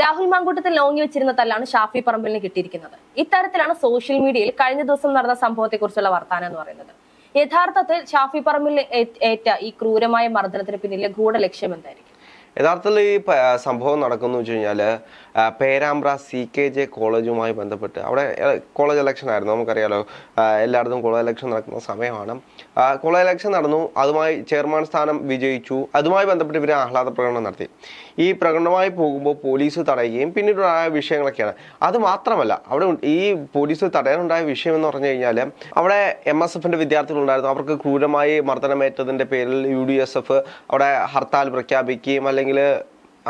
രാഹുൽ മാങ്കൂട്ടത്തിൽ ലോങ്ങി വെച്ചിരുന്ന തല്ലാണ് ഷാഫി പറമ്പിലിന് കിട്ടിയിരിക്കുന്നത്. ഇത്തരത്തിലാണ് സോഷ്യൽ മീഡിയയിൽ കഴിഞ്ഞ ദിവസം നടന്ന സംഭവത്തെക്കുറിച്ചുള്ള വർത്താനം എന്ന് പറയുന്നത്. യഥാർത്ഥത്തിൽ ഷാഫി പറമ്പിൽ ഏറ്റ ഈ ക്രൂരമായ മർദ്ദനത്തിന് പിന്നിലെ ഗൂഢലക്ഷ്യം എന്തായിരിക്കും? യഥാർത്ഥത്തിൽ ഈ സംഭവം നടക്കുന്നു വെച്ച് കഴിഞ്ഞാൽ പേരാമ്പ്ര സി കെ ജെ കോളേജുമായി ബന്ധപ്പെട്ട്. അവിടെ കോളേജ് ഇലക്ഷൻ ആയിരുന്നു നമുക്കറിയാലോ. എല്ലായിടത്തും കോളേജ് ഇലക്ഷൻ നടക്കുന്ന സമയമാണ്. കോളേജ് ഇലക്ഷൻ നടന്നു. അതുമായി ചെയർമാൻ സ്ഥാനം വിജയിച്ചു. അതുമായി ബന്ധപ്പെട്ട് ഇവർ ആഹ്ലാദ പ്രകടനം നടത്തി. ഈ പ്രകടനമായി പോകുമ്പോൾ പോലീസ് തടയുകയും പിന്നീടുണ്ടായ വിഷയങ്ങളൊക്കെയാണ്. അത് മാത്രമല്ല അവിടെ ഈ പോലീസ് തടയാനുണ്ടായ വിഷയം എന്ന് പറഞ്ഞു കഴിഞ്ഞാൽ അവിടെ എം എസ് എഫിന്റെ വിദ്യാർത്ഥികളുണ്ടായിരുന്നു അവർക്ക് ക്രൂരമായി മർദ്ദനമേറ്റതിന്റെ പേരിൽ യു ഡി എസ് എഫ് അവിടെ ഹർത്താൽ പ്രഖ്യാപിക്കുകയും അല്ലെങ്കിൽ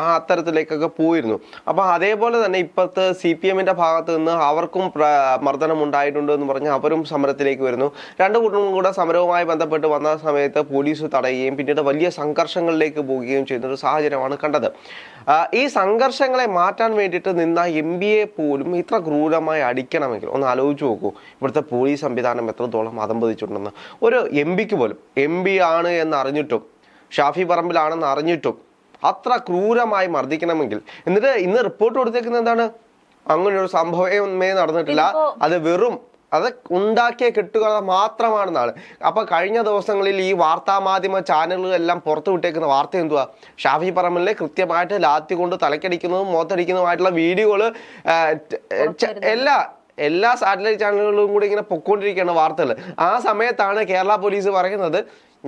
ആ അത്തരത്തിലേക്കൊക്കെ പോയിരുന്നു. അപ്പോൾ അതേപോലെ തന്നെ ഇപ്പോഴത്തെ സി പി എമ്മിന്റെ ഭാഗത്ത് നിന്ന് അവർക്കും മർദ്ദനം ഉണ്ടായിട്ടുണ്ട് എന്ന് പറഞ്ഞ് അവരും സമരത്തിലേക്ക് വരുന്നു. രണ്ട് കൂട്ടരും കൂടെ സമരവുമായി ബന്ധപ്പെട്ട് വന്ന സമയത്ത് പോലീസ് തടയുകയും പിന്നീട് വലിയ സംഘർഷങ്ങളിലേക്ക് പോവുകയും ചെയ്യുന്ന ഒരു സാഹചര്യമാണ് കണ്ടത്. ഈ സംഘർഷങ്ങളെ മാറ്റാൻ വേണ്ടിയിട്ട് നിന്ന എം ബി എ പോലും ഇത്ര ക്രൂരമായി അടിക്കണമെങ്കിൽ ഒന്ന് ആലോചിച്ച് നോക്കൂ. ഇവിടുത്തെ പോലീസ് സംവിധാനം എത്രത്തോളം അതമ്പതിച്ചിട്ടുണ്ടെന്ന് ഒരു എം പിക്ക് പോലും എം പി ആണ് എന്ന് അറിഞ്ഞിട്ടും ഷാഫി പറമ്പിലാണെന്ന് അറിഞ്ഞിട്ടും അത്ര ക്രൂരമായി മർദ്ദിക്കണമെങ്കിൽ. എന്നിട്ട് ഇന്ന് റിപ്പോർട്ട് കൊടുത്തേക്കുന്നത് എന്താണ്? അങ്ങനെ ഒരു സംഭവമേ നടന്നിട്ടില്ല. അത് വെറും അത് ഉണ്ടാക്കിയ കെട്ടുക മാത്രമാണെന്നാണ് അപ്പൊ കഴിഞ്ഞ ദിവസങ്ങളിൽ ഈ വാർത്താ മാധ്യമ ചാനലുകളെല്ലാം പുറത്തു വിട്ടേക്കുന്ന വാർത്ത എന്തുവാ? ഷാഫി പറമ്പലിനെ കൃത്യമായിട്ട് ലാത്തി കൊണ്ട് തലക്കടിക്കുന്നതും മുഖത്തടിക്കുന്നതുമായിട്ടുള്ള വീഡിയോകൾ എല്ലാ എല്ലാ സാറ്റലൈറ്റ് ചാനലുകളും കൂടി ഇങ്ങനെ പൊക്കോണ്ടിരിക്കുകയാണ് വാർത്തകൾ ആ സമയത്താണ് കേരള പോലീസ് പറയുന്നത്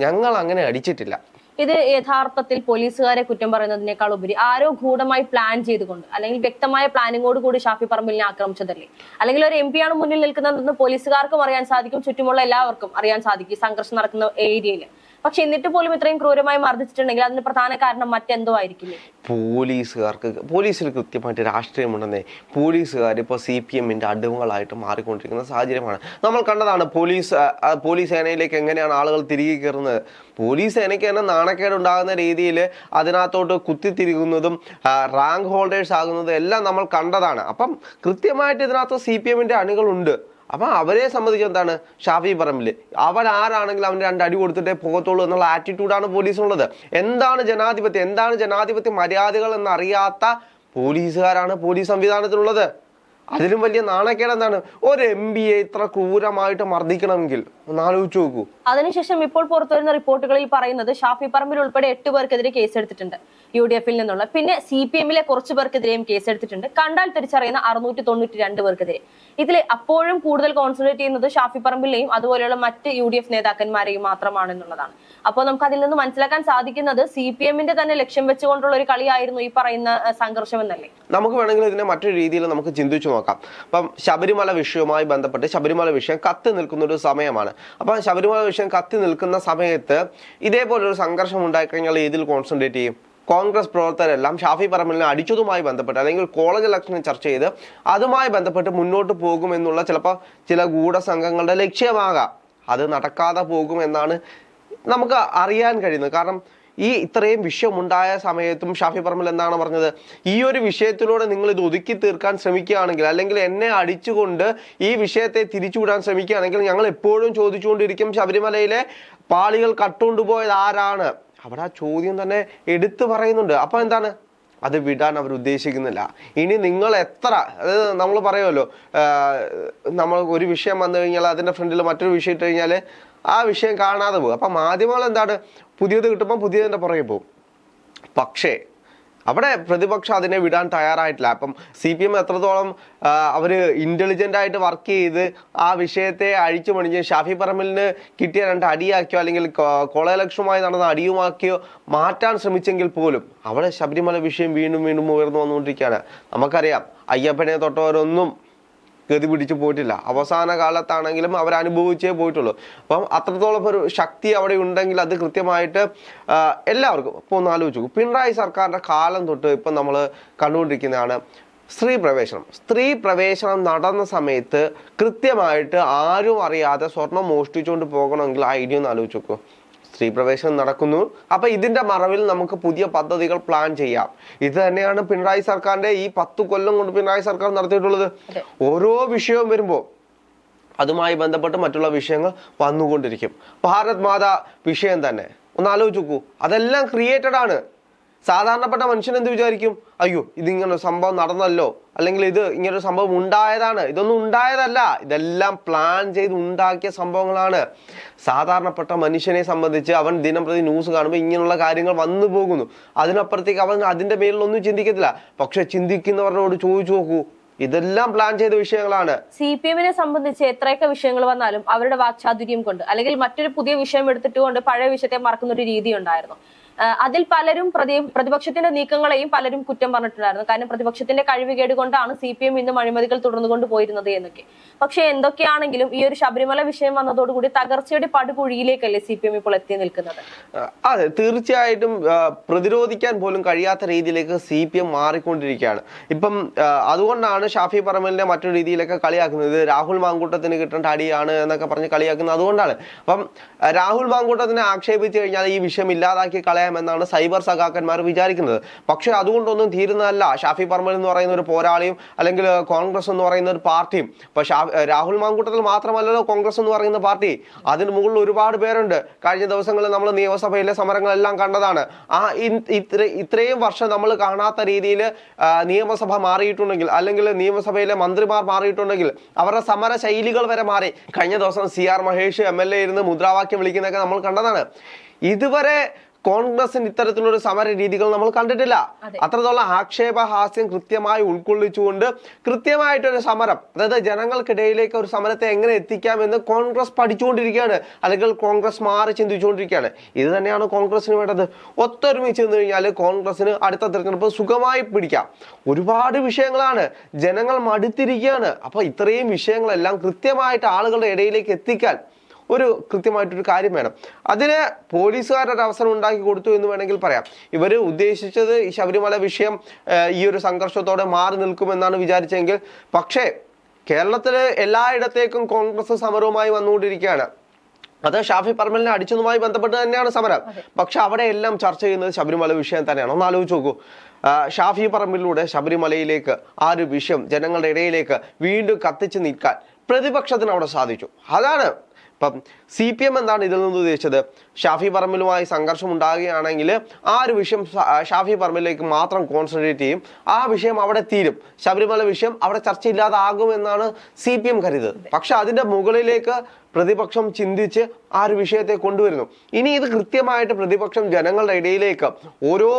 ഞങ്ങൾ അങ്ങനെ അടിച്ചിട്ടില്ല. ഇത് യഥാർത്ഥത്തിൽ പോലീസുകാരെ കുറ്റം പറയുന്നതിനേക്കാൾ ഉപരി ആരോ ഗൂഢമായി പ്ലാൻ ചെയ്തുകൊണ്ട് അല്ലെങ്കിൽ വ്യക്തമായ പ്ലാനിങ്ങോട് കൂടി ഷാഫി പറമ്പിലിനെ ആക്രമിച്ചതല്ലേ? അല്ലെങ്കിൽ ഒരു എം പി ആണ് മുന്നിൽ നിൽക്കുന്നതെന്ന് പോലീസുകാർക്കും അറിയാൻ സാധിക്കും ചുറ്റുമുള്ള എല്ലാവർക്കും അറിയാൻ സാധിക്കും സംഘർഷം നടക്കുന്ന ഏരിയയിൽ പക്ഷെ എന്നിട്ട് പോലും ഇത്രയും ക്രൂരമായി മർദ്ദിച്ചിട്ടുണ്ടെങ്കിൽ അതിന് പ്രധാന കാരണം മറ്റെന്തോ ആയിരിക്കില്ലേ? പോലീസുകാർക്ക് പോലീസിൽ കൃത്യമായിട്ട് രാഷ്ട്രീയമുണ്ടെന്നേ പോലീസുകാർ ഇപ്പോൾ സി പി എമ്മിന്റെ അടിമകളായിട്ട് മാറിക്കൊണ്ടിരിക്കുന്ന സാഹചര്യമാണ്. നമ്മൾ കണ്ടതാണ് പോലീസ് പോലീസ് സേനയിലേക്ക് എങ്ങനെയാണ് ആളുകൾ തിരികെ കയറുന്നത്. പോലീസ് സേനയ്ക്ക് തന്നെ നാണക്കേട് ഉണ്ടാകുന്ന രീതിയിൽ അതിനകത്തോട്ട് കുത്തിത്തിരിക്കുന്നതും റാങ്ക് ഹോൾഡേഴ്സ് ആകുന്നതും എല്ലാം നമ്മൾ കണ്ടതാണ്. അപ്പം കൃത്യമായിട്ട് ഇതിനകത്ത് സി പി എമ്മിന്റെ അണികളുണ്ട്. അപ്പം അവരെ സംബന്ധിച്ച് എന്താണ്? ഷാഫി പറമ്പിൽ അവൻ ആരാണെങ്കിലും അവന് രണ്ട് അടി കൊടുത്തിട്ടേ പോകത്തുള്ളൂ എന്നുള്ള ആറ്റിറ്റ്യൂഡാണ് പോലീസിനുള്ളത്. എന്താണ് ജനാധിപത്യം? എന്താണ് ജനാധിപത്യ മര്യാദകൾ എന്നറിയാത്ത പോലീസുകാരാണ് പോലീസ് സംവിധാനത്തിലുള്ളത്. അതിലും വലിയ നാണക്കേട് എന്താണ്? ഒരു എം ബി എ ഇത്ര ക്രൂരമായിട്ട് മർദ്ദിക്കണമെങ്കിൽ. നോക്കൂ അതിനുശേഷം ഇപ്പോൾ പുറത്തുവരുന്ന റിപ്പോർട്ടുകളിൽ പറയുന്നത് ഷാഫി പറമ്പിൽ ഉൾപ്പെടെ എട്ട് പേർക്കെതിരെ കേസെടുത്തിട്ടുണ്ട് യു ഡി എഫിൽ നിന്നുള്ള. പിന്നെ സി പി എമ്മിലെ കുറച്ചു പേർക്കെതിരെയും കേസെടുത്തിട്ടുണ്ട്. കണ്ടാൽ തിരിച്ചറിയുന്ന അറുന്നൂറ്റി തൊണ്ണൂറ്റി രണ്ട് പേർക്കെതിരെ. ഇതിൽ അപ്പോഴും കൂടുതൽ കോൺസെൻട്രേറ്റ് ചെയ്യുന്നത് ഷാഫി പറമ്പിലെയും അതുപോലെയുള്ള മറ്റ് യു ഡി എഫ് നേതാക്കന്മാരെയും മാത്രമാണെന്നുള്ളതാണ്. അപ്പോൾ നമുക്ക് അതിൽ നിന്ന് മനസ്സിലാക്കാൻ സാധിക്കുന്നത് സി പി എമ്മിന്റെ തന്നെ ലക്ഷ്യം വെച്ചുകൊണ്ടുള്ള ഒരു കളിയായിരുന്നു ഈ പറയുന്ന സംഘർഷം എന്നല്ലേ നമുക്ക് വേണമെങ്കിൽ ഇതിനെ മറ്റൊരു രീതിയിൽ നമുക്ക് ചിന്തിച്ചു നോക്കാം. അപ്പം ശബരിമല വിഷയവുമായി ബന്ധപ്പെട്ട് ശബരിമല വിഷയം കത്തി നിൽക്കുന്ന ഒരു സമയമാണ്. അപ്പം ശബരിമല വിഷയം കത്തി നിൽക്കുന്ന സമയത്ത് ഇതേപോലൊരു സംഘർഷം ഉണ്ടായിക്കഴിഞ്ഞാൽ ഇതിൽ കോൺസെൻട്രേറ്റ് ചെയ്യും? കോൺഗ്രസ് പ്രവർത്തകരെല്ലാം ഷാഫി പറമ്പലിനെ അടിച്ചതുമായി ബന്ധപ്പെട്ട് അല്ലെങ്കിൽ കോളേജ് ഇലക്ഷനെ ചർച്ച ചെയ്ത് അതുമായി ബന്ധപ്പെട്ട് മുന്നോട്ട് പോകുമെന്നുള്ള ചിലപ്പോൾ ചില ഗൂഢസംഘങ്ങളുടെ ലക്ഷ്യമാകാം. അത് നടക്കാതെ പോകുമെന്നാണ് നമുക്ക് അറിയാൻ കഴിയുന്നത്. കാരണം ഈ ഇത്രയും വിഷയം ഉണ്ടായ സമയത്തും ഷാഫി പറമ്പിൽ എന്താണ് പറഞ്ഞത്? ഈ ഒരു വിഷയത്തിലൂടെ നിങ്ങൾ ഇത് ഒതുക്കി തീർക്കാൻ ശ്രമിക്കുകയാണെങ്കിൽ അല്ലെങ്കിൽ എന്നെ അടിച്ചുകൊണ്ട് ഈ വിഷയത്തെ തിരിച്ചുവിടാൻ ശ്രമിക്കുകയാണെങ്കിൽ ഞങ്ങൾ എപ്പോഴും ചോദിച്ചുകൊണ്ടിരിക്കും ശബരിമലയിലെ പാളികൾ കട്ടുകൊണ്ടുപോയത് ആരാണ്? അവിടെ ആ ചോദ്യം തന്നെ എടുത്തു പറയുന്നുണ്ട്. അപ്പൊ എന്താണ്? അത് വിടാൻ അവർ ഉദ്ദേശിക്കുന്നില്ല. ഇനി നിങ്ങൾ എത്ര അതായത് നമ്മൾ പറയുമല്ലോ നമ്മൾ ഒരു വിഷയം വന്നു കഴിഞ്ഞാൽ അതിന്റെ ഫ്രണ്ടിൽ മറ്റൊരു വിഷയം ഇട്ട് കഴിഞ്ഞാൽ ആ വിഷയം കാണാതെ പോകും. അപ്പം മാധ്യമങ്ങൾ എന്താണ്? പുതിയത് കിട്ടുമ്പോൾ പുതിയതിന്റെ പുറകെ പോകും. പക്ഷേ അവിടെ പ്രതിപക്ഷം അതിനെ വിടാൻ തയ്യാറായിട്ടില്ല. അപ്പം സി പി എം എത്രത്തോളം അവർ ഇന്റലിജന്റ് ആയിട്ട് വർക്ക് ചെയ്ത് ആ വിഷയത്തെ അഴിച്ചു പണിഞ്ഞ് ഷാഫി പറമ്പലിന് കിട്ടിയ രണ്ട് അടിയാക്കിയോ അല്ലെങ്കിൽ കോളേജ് ഇലക്ഷനുമായി നടന്ന അടിയുമാക്കിയോ മാറ്റാൻ ശ്രമിച്ചെങ്കിൽ പോലും അവിടെ ശബരിമല വിഷയം വീണ്ടും വീണ്ടും ഉയർന്നു വന്നുകൊണ്ടിരിക്കുകയാണ്. നമുക്കറിയാം അയ്യപ്പനെ തൊട്ടവരൊന്നും ഗതി പിടിച്ചു പോയിട്ടില്ല. അവസാന കാലത്താണെങ്കിലും അവർ അനുഭവിച്ചേ പോയിട്ടുള്ളൂ. അപ്പം അത്രത്തോളം ഒരു ശക്തി അവിടെ ഉണ്ടെങ്കിൽ അത് കൃത്യമായിട്ട് എല്ലാവർക്കും ഇപ്പോൾ ഒന്ന് ആലോചിച്ചു. പിണറായി സർക്കാരിന്റെ കാലം തൊട്ട് ഇപ്പം നമ്മൾ കണ്ടുകൊണ്ടിരിക്കുന്നതാണ് സ്ത്രീ പ്രവേശനം. സ്ത്രീ പ്രവേശനം നടന്ന സമയത്ത് കൃത്യമായിട്ട് ആരും അറിയാതെ സ്വർണം മോഷ്ടിച്ചുകൊണ്ട് പോകണമെങ്കിൽ ആ ഐഡിയ ഒന്ന് ആലോചിച്ച് നോക്കൂ. സ്ത്രീ പ്രവേശനം നടക്കുന്നു. അപ്പൊ ഇതിന്റെ മറവിൽ നമുക്ക് പുതിയ പദ്ധതികൾ പ്ലാൻ ചെയ്യാം. ഇത് തന്നെയാണ് പിണറായി സർക്കാരിന്റെ ഈ പത്ത് കൊല്ലം കൊണ്ട് പിണറായി സർക്കാർ നടത്തിയിട്ടുള്ളത്. ഓരോ വിഷയവും വരുമ്പോൾ അതുമായി ബന്ധപ്പെട്ട് മറ്റുള്ള വിഷയങ്ങൾ വന്നുകൊണ്ടിരിക്കും. ഭാരത് മാത വിഷയം തന്നെ. ഒന്ന് ആലോചിച്ചു നോക്കൂ. അതെല്ലാം ക്രിയേറ്റഡ് ആണ്. സാധാരണപ്പെട്ട മനുഷ്യൻ എന്ത് വിചാരിക്കും? അയ്യോ ഇതിങ്ങനെ സംഭവം നടന്നല്ലോ. അല്ലെങ്കിൽ ഇത് ഇങ്ങനെ ഒരു സംഭവം ഉണ്ടായതാണ്. ഇതൊന്നും ഉണ്ടായതല്ല. ഇതെല്ലാം പ്ലാൻ ചെയ്ത് ഉണ്ടാക്കിയ സംഭവങ്ങളാണ്. സാധാരണപ്പെട്ട മനുഷ്യനെ സംബന്ധിച്ച് അവൻ ദിനം പ്രതി ന്യൂസ് കാണുമ്പോൾ ഇങ്ങനെയുള്ള കാര്യങ്ങൾ വന്നു പോകുന്നു. അതിനപ്പുറത്തേക്ക് അവൻ അതിന്റെ മേലിലൊന്നും ചിന്തിക്കത്തില്ല. പക്ഷെ ചിന്തിക്കുന്നവരോട് ചോദിച്ചു നോക്കൂ. ഇതെല്ലാം പ്ലാൻ ചെയ്ത വിഷയങ്ങളാണ്. സി പി എമ്മിനെ സംബന്ധിച്ച് എത്രയൊക്കെ വിഷയങ്ങൾ വന്നാലും അവരുടെ വാക്ചാതുര്യം കൊണ്ട് അല്ലെങ്കിൽ മറ്റൊരു പുതിയ വിഷയം എടുത്തിട്ട് കൊണ്ട് പഴയ വിഷയത്തെ മറക്കുന്ന ഒരു രീതി ഉണ്ടായിരുന്നു. അതിൽ പലരും പ്രതി പ്രതിപക്ഷത്തിന്റെ നീക്കങ്ങളെയും പലരും കുറ്റം പറഞ്ഞിട്ടുണ്ടായിരുന്നു. കാരണം പ്രതിപക്ഷത്തിന്റെ കഴിവുകേട് കൊണ്ടാണ് സി പി എം ഇന്നും അഴിമതികൾ തുടർന്നുകൊണ്ട് പോയിരുന്നത് എന്നൊക്കെ. പക്ഷെ എന്തൊക്കെയാണെങ്കിലും ഈ ഒരു ശബരിമല വിഷയം വന്നതോടുകൂടി തകർച്ചയുടെ പടുകുഴിയിലേക്കല്ലേ സി പി എം ഇപ്പോൾ എത്തി നിൽക്കുന്നത്? അതെ തീർച്ചയായിട്ടും പ്രതിരോധിക്കാൻ പോലും കഴിയാത്ത രീതിയിലേക്ക് സി പി എം മാറിക്കൊണ്ടിരിക്കുകയാണ്. ഇപ്പം അതുകൊണ്ടാണ് ഷാഫി പറമ്പലിനെ മറ്റൊരു രീതിയിലൊക്കെ കളിയാക്കുന്നത്. രാഹുൽ മാങ്കൂട്ടത്തിന് കിട്ടേണ്ട അടിയാണ് എന്നൊക്കെ പറഞ്ഞ് കളിയാക്കുന്നത്. അതുകൊണ്ടാണ്. അപ്പം രാഹുൽ മാങ്കൂട്ടത്തിനെ ആക്ഷേപിച്ചു കഴിഞ്ഞാൽ ഈ വിഷയം ഇല്ലാതാക്കി കളയാമെന്നാണ് സൈബർ സഖാക്കന്മാർ വിചാരിക്കുന്നത്. പക്ഷേ അതുകൊണ്ടൊന്നും തീരുന്നതല്ല. ഷാഫി പറമ്പൽ എന്ന് പറയുന്ന ഒരു പോരാളിയും അല്ലെങ്കിൽ കോൺഗ്രസ് എന്ന് പറയുന്ന ഒരു പാർട്ടിയും. ഇപ്പൊ രാഹുൽ മാങ്കൂട്ടത്തിൽ മാത്രമല്ലല്ലോ കോൺഗ്രസ് എന്ന് പറയുന്ന പാർട്ടി. അതിന് മുകളിൽ ഒരുപാട് പേരുണ്ട്. കഴിഞ്ഞ ദിവസങ്ങളിൽ നമ്മൾ നിയമസഭയിലെ സമരങ്ങളെല്ലാം കണ്ടതാണ്. ആ ഇത്ര ഇത്രയും വർഷം നമ്മൾ കാണാത്ത രീതിയിൽ നിയമസഭ മാറിയിട്ടുണ്ടെങ്കിൽ അല്ലെങ്കിൽ നിയമസഭയിലെ മന്ത്രിമാർ മാറിയിട്ടുണ്ടെങ്കിൽ അവരുടെ സമര ശൈലികൾ വരെ മാറി. കഴിഞ്ഞ ദിവസം C R Mahesh M L A ഇരുന്ന് മുദ്രാവാക്യം വിളിക്കുന്നതൊക്കെ നമ്മൾ കണ്ടതാണ്. ഇതുവരെ കോൺഗ്രസിന് ഇത്തരത്തിലൊരു സമര രീതികൾ നമ്മൾ കണ്ടിട്ടില്ല. അതെ. അത്രത്തോളം ആക്ഷേപഹാസ്യം കൃത്യമായി ഉൾക്കൊള്ളിച്ചുകൊണ്ട് കൃത്യമായിട്ടൊരു സമരം അതായത് ജനങ്ങൾക്കിടയിലേക്ക് ഒരു സമരത്തെ എങ്ങനെ എത്തിക്കാമെന്ന് കോൺഗ്രസ് പഠിച്ചുകൊണ്ടിരിക്കുകയാണ് അല്ലെങ്കിൽ കോൺഗ്രസ് മാറി ചിന്തിച്ചുകൊണ്ടിരിക്കുകയാണ്. ഇത് തന്നെയാണ് കോൺഗ്രസിന് വേണ്ടത്. ഒത്തൊരുമിച്ച് നിന്ന് കഴിഞ്ഞാൽ കോൺഗ്രസിന് അടുത്ത തെരഞ്ഞെടുപ്പ് സുഖമായി പിടിക്കാം. ഒരുപാട് വിഷയങ്ങളാണ്. ജനങ്ങൾ മടുത്തിരിക്കുകയാണ്. അപ്പോൾ ഇത്രയും വിഷയങ്ങളെല്ലാം കൃത്യമായിട്ട് ആളുകളുടെ ഇടയിലേക്ക് എത്തിക്കാൻ ഒരു കൃത്യമായിട്ടൊരു കാര്യം വേണം. അതിന് പോലീസുകാരൊരു അവസരം ഉണ്ടാക്കി കൊടുത്തു എന്ന് വേണമെങ്കിൽ പറയാം. ഇവർ ഉദ്ദേശിച്ചത് ഈ ശബരിമല വിഷയം ഈ ഒരു സംഘർഷത്തോടെ മാറി നിൽക്കുമെന്നാണ് വിചാരിച്ചെങ്കിൽ. പക്ഷേ കേരളത്തിൽ എല്ലായിടത്തേക്കും കോൺഗ്രസ് സമരവുമായി വന്നുകൊണ്ടിരിക്കുകയാണ്. അത് ഷാഫി പറമ്പലിനെ അടിച്ചതുമായി ബന്ധപ്പെട്ട് തന്നെയാണ് സമരം. പക്ഷെ അവിടെ എല്ലാം ചർച്ച ചെയ്യുന്നത് ശബരിമല വിഷയം തന്നെയാണ്. ഒന്ന് ആലോചിച്ച് നോക്കൂ. ഷാഫി പറമ്പിലൂടെ ശബരിമലയിലേക്ക് ആ ഒരു വിഷയം ജനങ്ങളുടെ ഇടയിലേക്ക് വീണ്ടും കത്തിച്ച് നിൽക്കാൻ പ്രതിപക്ഷത്തിന് അവിടെ സാധിച്ചു. അതാണ് ഇപ്പം സി പി എം എന്താണ് ഇതിൽ നിന്ന് ഉദ്ദേശിച്ചത്? ഷാഫി പറമ്പിലുമായി സംഘർഷം ഉണ്ടാകുകയാണെങ്കിൽ ആ ഒരു വിഷയം ഷാഫി പറമ്പിലേക്ക് മാത്രം കോൺസെൻട്രേറ്റ് ചെയ്യും. ആ വിഷയം അവിടെ തീരും. ശബരിമല വിഷയം അവിടെ ചർച്ചയില്ലാതാകുമെന്നാണ് സി പി എം കരുതുന്നത്. പക്ഷെ അതിന്റെ മുകളിലേക്ക് പ്രതിപക്ഷം ചിന്തിച്ച് ആ ഒരു വിഷയത്തെ കൊണ്ടുവരുന്നു. ഇനി ഇത് കൃത്യമായിട്ട് പ്രതിപക്ഷം ജനങ്ങളുടെ ഇടയിലേക്ക് ഓരോ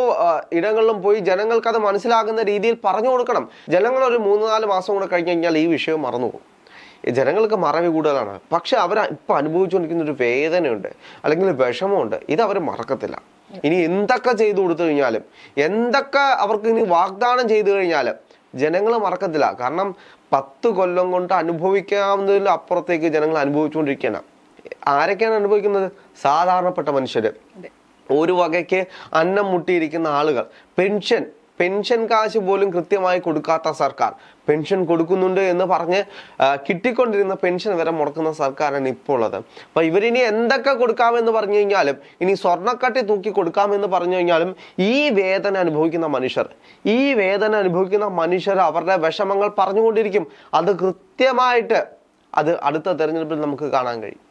ഇടങ്ങളിലും പോയി ജനങ്ങൾക്ക് അത് മനസ്സിലാകുന്ന രീതിയിൽ പറഞ്ഞു കൊടുക്കണം. ജനങ്ങൾ ഒരു മൂന്ന് നാല് മാസം കൂടെ കഴിഞ്ഞ് കഴിഞ്ഞാൽ ഈ വിഷയം മറന്നു പോകും ജനങ്ങൾക്ക് മറവി കൂടുതലാണ്. പക്ഷെ അവർ ഇപ്പൊ അനുഭവിച്ചുകൊണ്ടിരിക്കുന്ന ഒരു വേദനയുണ്ട് അല്ലെങ്കിൽ വിഷമമുണ്ട് ഇത് അവർ മറക്കത്തില്ല. ഇനി എന്തൊക്കെ ചെയ്തു കൊടുത്തു കഴിഞ്ഞാലും എന്തൊക്കെ അവർക്ക് ഇനി വാഗ്ദാനം ചെയ്തു കഴിഞ്ഞാലും ജനങ്ങൾ മറക്കത്തില്ല. കാരണം പത്ത് കൊല്ലം കൊണ്ട് അനുഭവിക്കാവുന്നതിൽ അപ്പുറത്തേക്ക് ജനങ്ങൾ അനുഭവിച്ചുകൊണ്ടിരിക്കുകയാണ്. ആരൊക്കെയാണ് അനുഭവിക്കുന്നത്? സാധാരണപ്പെട്ട മനുഷ്യര്. ഒരു വകയ്ക്ക് അന്നം മുട്ടിയിരിക്കുന്ന ആളുകൾ. പെൻഷൻ പെൻഷൻ കാശ് പോലും കൃത്യമായി കൊടുക്കാത്ത സർക്കാർ. പെൻഷൻ കൊടുക്കുന്നുണ്ട് എന്ന് പറഞ്ഞ് കിട്ടിക്കൊണ്ടിരുന്ന പെൻഷൻ വരെ മുടക്കുന്ന സർക്കാരാണ് ഇപ്പോൾ ഉള്ളത് അപ്പൊ ഇവരിനി എന്തൊക്കെ കൊടുക്കാമെന്ന് പറഞ്ഞു കഴിഞ്ഞാലും ഇനി സ്വർണക്കട്ടി തൂക്കി കൊടുക്കാമെന്ന് പറഞ്ഞു കഴിഞ്ഞാലും ഈ വേദന അനുഭവിക്കുന്ന മനുഷ്യർ ഈ വേദന അനുഭവിക്കുന്ന മനുഷ്യർ അവരുടെ വിഷമങ്ങൾ പറഞ്ഞുകൊണ്ടിരിക്കും. അത് കൃത്യമായിട്ട് അത് അടുത്ത തെരഞ്ഞെടുപ്പിൽ നമുക്ക് കാണാൻ കഴിയും.